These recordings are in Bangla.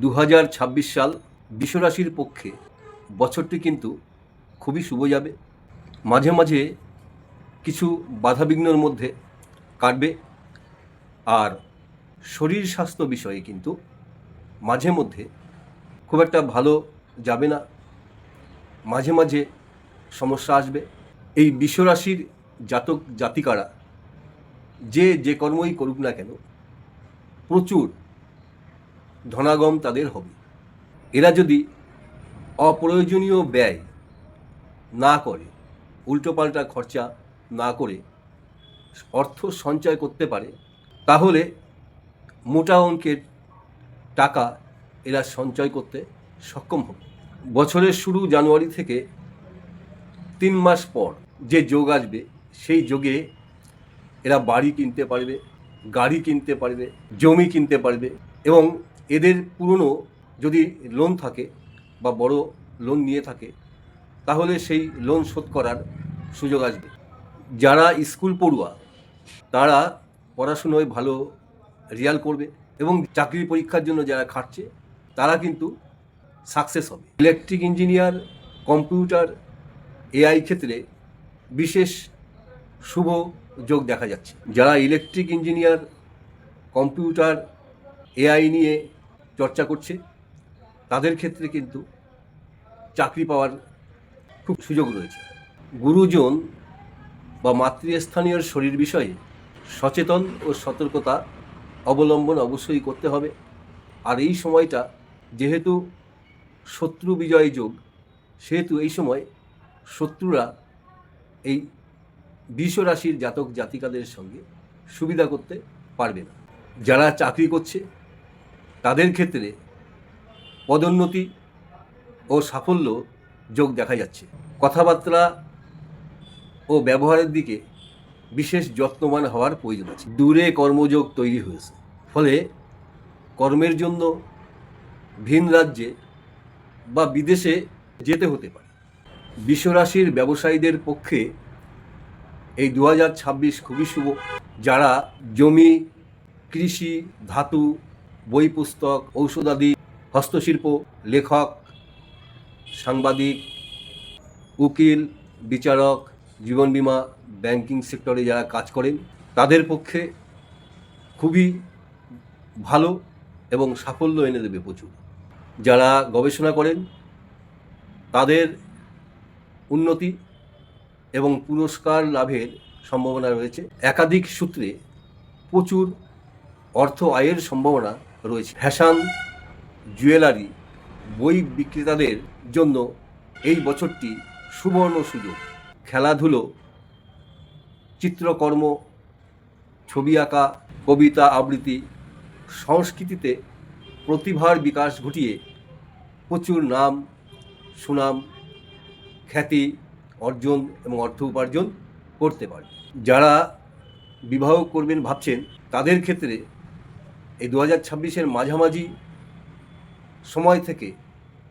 দু হাজার ছাব্বিশ সাল বিশ্বরাশির পক্ষে বছরটি কিন্তু খুবই শুভ যাবে। মাঝে মাঝে কিছু বাধাবিঘ্নর মধ্যে কাটবে আর শরীর স্বাস্থ্য বিষয়ে কিন্তু মাঝে মধ্যে খুব একটা ভালো যাবে না। মাঝে মাঝে সমস্যা আসবে। এই বিশ্বরাশির জাতক জাতিকারা যে যে কর্মই করুক না কেন প্রচুর ধনাগম তাদের হবে। এরা যদি অপ্রয়োজনীয় ব্যয় না করে, উল্টোপাল্টা খরচা না করে অর্থ সঞ্চয় করতে পারে, তাহলে মোটা অঙ্কের টাকা এরা সঞ্চয় করতে সক্ষম হবে। বছরের শুরু জানুয়ারি থেকে তিন মাস পর যে যোগ আসবে, সেই যোগে এরা বাড়ি কিনতে পারবে, গাড়ি কিনতে পারবে, জমি কিনতে পারবে এবং এদের পুরনো যদি লোন থাকে বা বড় লোন নিয়ে থাকে, তাহলে সেই লোন শোধ করার সুযোগ আসবে। যারা স্কুল পড়ুয়া, তারা পড়াশুনোয় ভালো রিয়াল করবে এবং চাকরির পরীক্ষার জন্য যারা খাটছে, তারা কিন্তু সাকসেস হবে। ইলেকট্রিক ইঞ্জিনিয়ার কম্পিউটার এআই ক্ষেত্রে বিশেষ শুভ যোগ দেখা যাচ্ছে। যারা ইলেকট্রিক ইঞ্জিনিয়ার কম্পিউটার এআই নিয়ে চর্চা করছে। তাদের ক্ষেত্রে কিন্তু চাকরি পাওয়ার খুব সুযোগ রয়েছে। গুরুজন বা মাতৃস্থানীয় শরীর বিষয়ে সচেতন ও সতর্কতা অবলম্বন অবশ্যই করতে হবে। আর এই সময়টা যেহেতু শত্রু বিজয় যোগ, সেহেতু এই সময় শত্রুরা এই রাশির জাতক জাতিকাদের সঙ্গে সুবিধা করতে পারবে না। যারা চাকরি করছে তাদের ক্ষেত্রে পদোন্নতি ও সাফল্য যোগ দেখা যাচ্ছে। কথাবার্তা ও ব্যবহারের দিকে বিশেষ যত্নবান হওয়ার প্রয়োজন আছে। দূরে কর্মযোগ তৈরি হয়েছে। ফলে কর্মের জন্য ভিন রাজ্যে বা বিদেশে যেতে হতে পারে। বিশ্বরাশির ব্যবসায়ীদের পক্ষে এই দু হাজার ছাব্বিশ খুবই শুভ। যারা জমি, কৃষি, ধাতু বই পুস্তক, ঔষধাদি, হস্তশিল্প, লেখক, সাংবাদিক, উকিল, বিচারক, জীবন বীমা, ব্যাংকিং সেক্টরে যারা কাজ করেন, তাদের পক্ষে খুবই ভালো এবং সাফল্য এনে দেবে প্রচুর। যারা গবেষণা করেন, তাদের উন্নতি এবং পুরস্কার লাভের সম্ভাবনা রয়েছে। একাধিক সূত্রে প্রচুর অর্থ আয়ের সম্ভাবনা রয়েছে। ফ্যাশন, জুয়েলারি, বই বিক্রেতাদের জন্য এই বছরটি সুবর্ণ সুযোগ। খেলাধুলো, চিত্রকর্ম, ছবি আঁকা, কবিতা আবৃত্তি, সংস্কৃতিতে প্রতিভার বিকাশ ঘটিয়ে প্রচুর নাম, সুনাম, খ্যাতি অর্জন এবং অর্থ উপার্জন করতে পারে। যারা বিবাহ করবেন ভাবছেন, তাদের ক্ষেত্রে এই দু হাজার ছাব্বিশের মাঝামাঝি সময় থেকে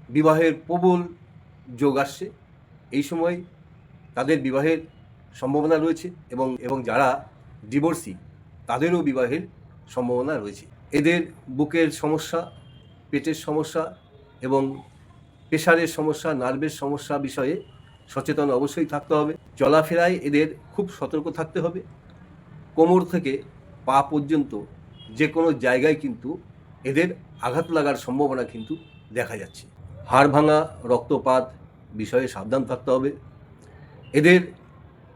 বিবাহের প্রবল যোগ আসছে। এই সময় তাদের বিবাহের সম্ভাবনা রয়েছে এবং এবং যারা ডিভোর্সি তাদেরও বিবাহের সম্ভাবনা রয়েছে। এদের বুকের সমস্যা, পেটের সমস্যা এবং প্রেশারের সমস্যা, নার্ভের সমস্যা বিষয়ে সচেতন অবশ্যই থাকতে হবে। চলাফেরায় এদের খুব সতর্ক থাকতে হবে। কোমর থেকে পা পর্যন্ত যে কোনো জায়গায় কিন্তু এদের আঘাত লাগার সম্ভাবনা কিন্তু দেখা যাচ্ছে। হাড় ভাঙা, রক্তপাত বিষয়ে সাবধান থাকতে হবে। এদের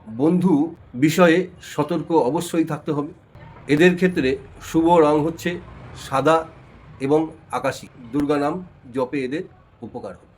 বন্ধু বিষয়ে সতর্ক অবশ্যই থাকতে হবে। এদের ক্ষেত্রে শুভ রং হচ্ছে সাদা এবং আকাশী। দুর্গা নাম জপে এদের উপকার হবে।